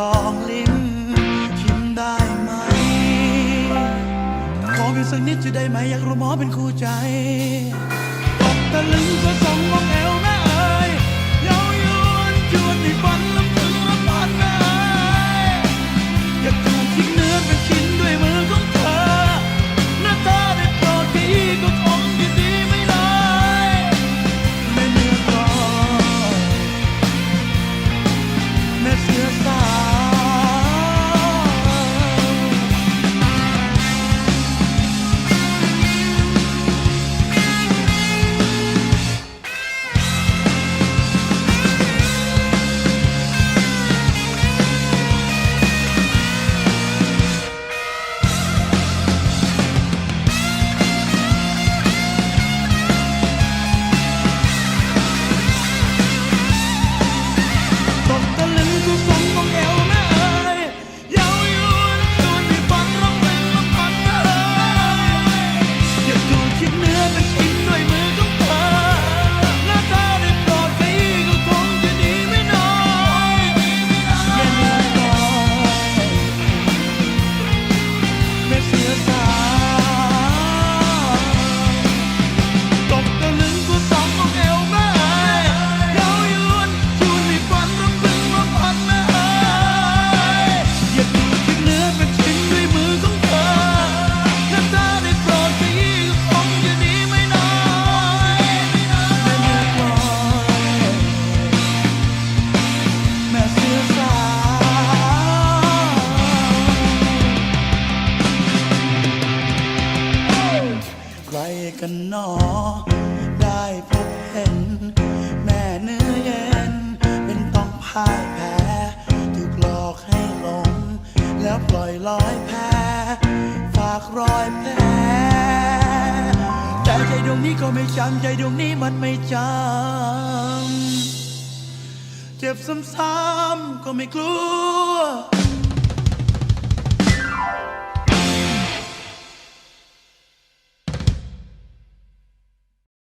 ลองลิ้มชิมได้ไหม ขอเพียงสักนิดจะได้ไหมอยากรู้หมอเป็นคู่ใจตกตะลึง กันหนอ ได้พบเห็น แม่เนื้อเย็น เป็นต้องพ่ายแพ้ถูกหลอกให้หลง แล้วปล่อยลอยแพ้ ฝากรอยแผลแต่ใจดวงนี้ก็ไม่จำใจดวงนี้มันไม่จำ เจ็บซ้ำๆก็ไม่กลัว